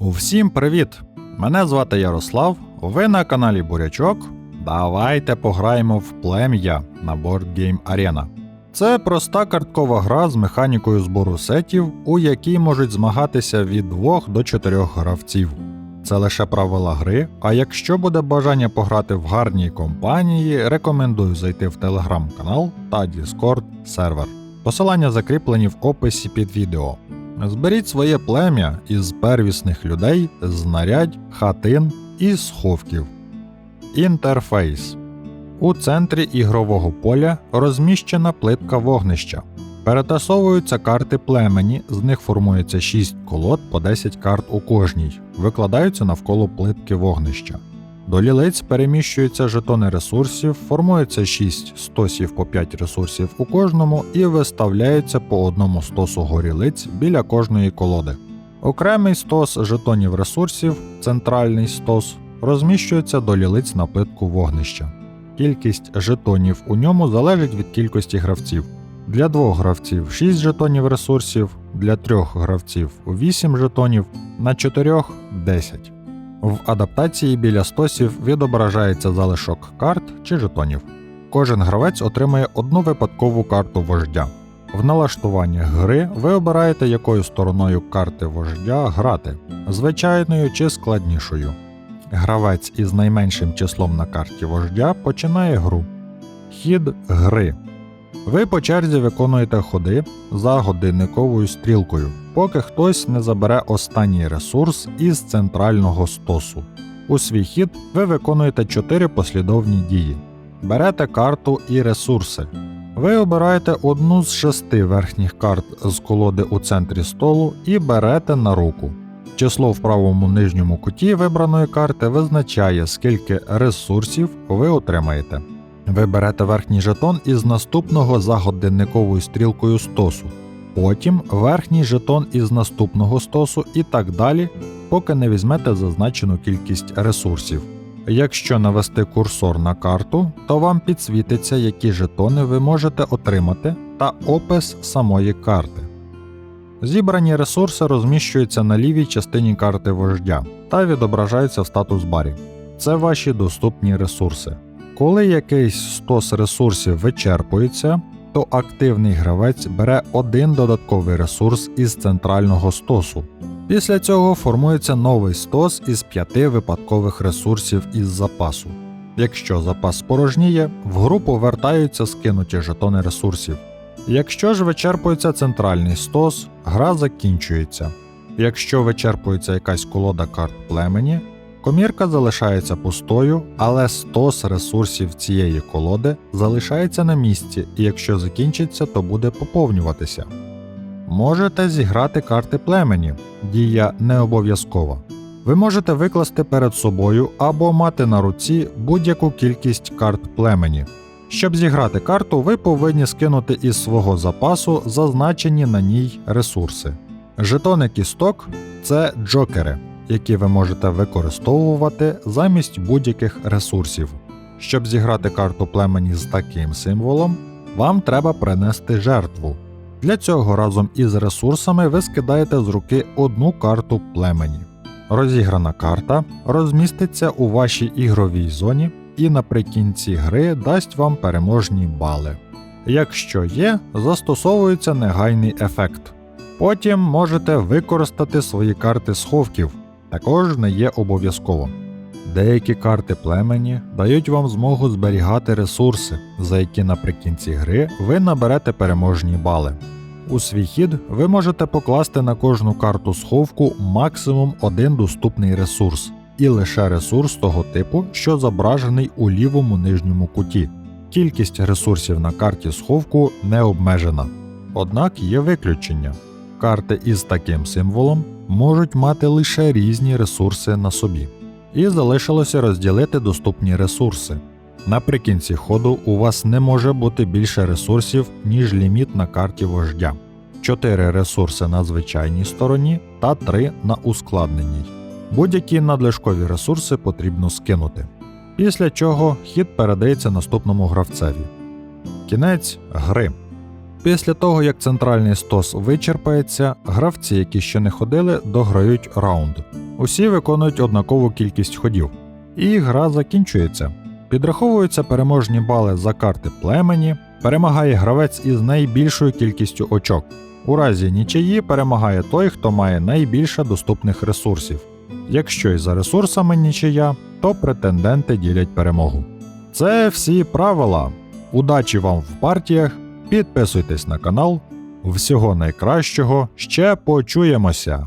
Всім привіт! Мене звати Ярослав. Ви на каналі Бурячок. Давайте пограємо в плем'я на Board Game Arena. Це проста карткова гра з механікою збору сетів, у якій можуть змагатися від 2 до 4 гравців. Це лише правила гри, а якщо буде бажання пограти в гарній компанії, рекомендую зайти в телеграм-канал та Discord сервер. Посилання закріплені в описі під відео. Зберіть своє плем'я із первісних людей, знарядь, хатин і сховків. Інтерфейс. У центрі ігрового поля розміщена плитка вогнища. Перетасовуються карти племені, з них формується 6 колод по 10 карт у кожній, викладаються навколо плитки вогнища. До лілиць переміщуються жетони ресурсів, формується 6 стосів по 5 ресурсів у кожному і виставляються по одному стосу горілиць біля кожної колоди. Окремий стос жетонів ресурсів, центральний стос, розміщується до лілиць на плитку вогнища. Кількість жетонів у ньому залежить від кількості гравців. Для двох гравців 6 жетонів ресурсів, для трьох гравців 8 жетонів, на чотирьох 10. В адаптації біля стосів відображається залишок карт чи жетонів. Кожен гравець отримає одну випадкову карту вождя. В налаштуваннях гри ви обираєте, якою стороною карти вождя грати звичайною чи складнішою. Гравець із найменшим числом на карті вождя починає гру. Хід гри. Ви по черзі виконуєте ходи за годинниковою стрілкою, поки хтось не забере останній ресурс із центрального стосу. У свій хід ви виконуєте 4 послідовні дії. Берете карту і ресурси. Ви обираєте одну з шести верхніх карт з колоди у центрі столу і берете на руку. Число в правому нижньому куті вибраної карти визначає, скільки ресурсів ви отримаєте. Ви берете верхній жетон із наступного за годинниковою стрілкою стосу, потім верхній жетон із наступного стосу і так далі, поки не візьмете зазначену кількість ресурсів. Якщо навести курсор на карту, то вам підсвітиться, які жетони ви можете отримати, та опис самої карти. Зібрані ресурси розміщуються на лівій частині карти вождя та відображаються в статус барі. Це ваші доступні ресурси. Коли якийсь стос ресурсів вичерпується, то активний гравець бере один додатковий ресурс із центрального стосу. Після цього формується новий стос із п'яти випадкових ресурсів із запасу. Якщо запас спорожніє, в гру повертаються скинуті жетони ресурсів. Якщо ж вичерпується центральний стос, гра закінчується. Якщо вичерпується якась колода карт племені, комірка залишається пустою, але стос ресурсів цієї колоди залишається на місці, і якщо закінчиться, то буде поповнюватися. Можете зіграти карти племені, дія не обов'язкова. Ви можете викласти перед собою або мати на руці будь-яку кількість карт племені. Щоб зіграти карту, ви повинні скинути із свого запасу зазначені на ній ресурси. Жетони кісток це джокери, які ви можете використовувати замість будь-яких ресурсів. Щоб зіграти карту племені з таким символом, вам треба принести жертву. Для цього разом із ресурсами ви скидаєте з руки одну карту племені. Розіграна карта розміститься у вашій ігровій зоні і наприкінці гри дасть вам переможні бали. Якщо є, застосовується негайний ефект. Потім можете використати свої карти сховків, також не є обов'язково. Деякі карти племені дають вам змогу зберігати ресурси, за які наприкінці гри ви наберете переможні бали. У свій хід ви можете покласти на кожну карту сховку максимум один доступний ресурс, і лише ресурс того типу, що зображений у лівому нижньому куті. Кількість ресурсів на карті сховку не обмежена. Однак є виключення. Карти із таким символом можуть мати лише різні ресурси на собі. І залишилося розділити доступні ресурси. Наприкінці ходу у вас не може бути більше ресурсів, ніж ліміт на карті вождя. 4 ресурси на звичайній стороні та 3 на ускладненій. Будь-які надлишкові ресурси потрібно скинути. Після чого хід передається наступному гравцеві. Кінець гри. Після того, як центральний стос вичерпається, гравці, які ще не ходили, дограють раунд. Усі виконують однакову кількість ходів. І гра закінчується. Підраховуються переможні бали за карти племені, перемагає гравець із найбільшою кількістю очок. У разі нічиї перемагає той, хто має найбільше доступних ресурсів. Якщо і за ресурсами нічия, то претенденти ділять перемогу. Це всі правила. Удачі вам в партіях, підписуйтесь на канал. Всього найкращого, ще почуємося!